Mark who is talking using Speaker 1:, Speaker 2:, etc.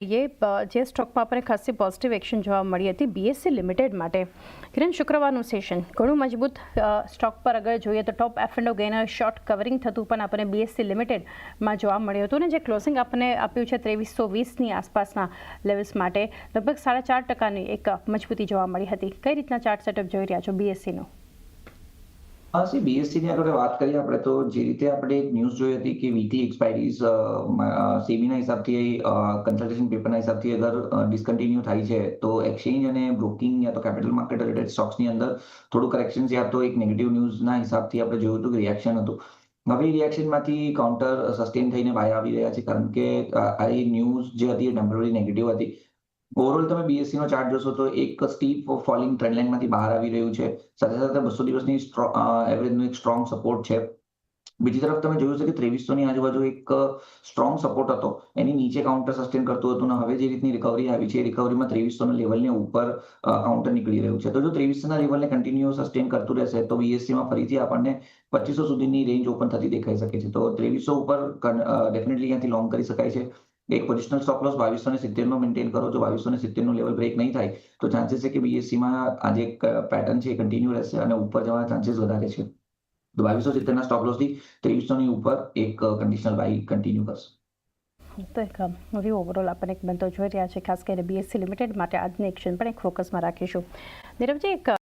Speaker 1: એ જે સ્ટોકમાં આપણને ખાસી પોઝિટિવ એક્શન જોવા મળી હતી બીએસસી લિમિટેડ માટે. કિરણ, શુક્રવારનું સેશન ઘણું મજબૂત સ્ટોક પર અગર જોઈએ તો top F and gainer short covering થતું પણ આપણને બીએસસી લિમિટેડમાં જોવા મળ્યું હતું. ને જે ક્લોઝિંગ આપણને આપ્યું છે ત્રેવીસો વીસની આસપાસના લેવલ્સ માટે, લગભગ સાડા ચાર ટકાની એક મજબૂતી જોવા મળી હતી. કઈ રીતના ચાર્ટ સેટઅપ જોઈ રહ્યા છો બીએસસીનું
Speaker 2: હા સી બીએસસી ની આગળ વાત કરીએ આપણે, તો જે રીતે આપણે એક ન્યૂઝ જોઈ હતી કે વીકલી એક્સપાયરીઝ સેબીના હિસાબથી કન્સલ્ટેશન પેપરના હિસાબથી અગર ડિસકન્ટિન્યુ થાય છે, તો એક્સચેન્જ અને બ્રોકિંગ યા તો કેપિટલ માર્કેટ રિલેટેડ સ્ટોક્સની અંદર થોડું કરેક્શન યા તો એક નેગેટિવ ન્યૂઝના હિસાબથી આપણે જોયું હતું કે રિએક્શન હતું. હવે રિએક્શનમાંથી કાઉન્ટર સસ્ટેન થઈને બહાર આવી રહ્યા છે, કારણ કે આ ન્યૂઝ જે હતી એ ટેમ્પરરી નેગેટિવ હતી. ઓવરઓલ તમે બીએસસી નો ચાર્ટ જોશો તો એક સ્ટીપ ફોલિંગ ટ્રેન્ડ લાઇનમાંથી બહાર આવી રહ્યું છે. સાથે સાથે બસો દિવસની એવરેજનું એક સ્ટ્રોંગ સપોર્ટ છે. બીજી તરફ તમે જોયું છે કે ત્રેવીસો ની આજુબાજુ એક સ્ટ્રોંગ સપોર્ટ હતો. એની નીચે કાઉન્ટર સસ્ટેન કરતું હતું અને હવે જે રીતની રિકવરી આવી છે રિકવરીમાં ત્રેવીસો ના લેવલને ઉપર કાઉન્ટર નીકળી રહ્યું છે. તો જો ત્રેવીસો ના લેવલને કન્ટિન્યુ સસ્ટેન કરતું રહેશે, તો બીએસસીમાં માં ફરીથી આપણને પચીસો સુધીની રેન્જ ઓપન થતી દેખાઈ શકે છે. તો ત્રેવીસો ઉપર ડેફિનેટલી ત્યાંથી લોંગ કરી શકાય છે. એક પોઝિશનલ સ્ટોપ લોસ બાવીસો ને સિત્તેર નો મેન્ટેન કરો. જો બાવીસો ને સિત્તેરનું લેવલ બ્રેક નહીં થાય, તો ચાન્સીસ છે કે બીએસસી માં આ જે પેટર્ન છે એ કન્ટિન્યુ રહેશે અને ઉપર જવાના ચાન્સીસ વધારે છે. તો બાવીસો સિત્તેરના સ્ટોપ લોસથી ત્રેવીસો ની ઉપર એક કન્ડિશનલ બાય કન્ટિન્યુ કરશે.
Speaker 1: તો એક વ્યૂ ઓવરઓલ આપણને એક બનતો જોઈ રહ્યા છે. ખાસ કરીને બીએસસી લિમિટેડ માટે આજની એક્શન પણ એક ફોકસમાં રાખીશું. નીરવજી, એક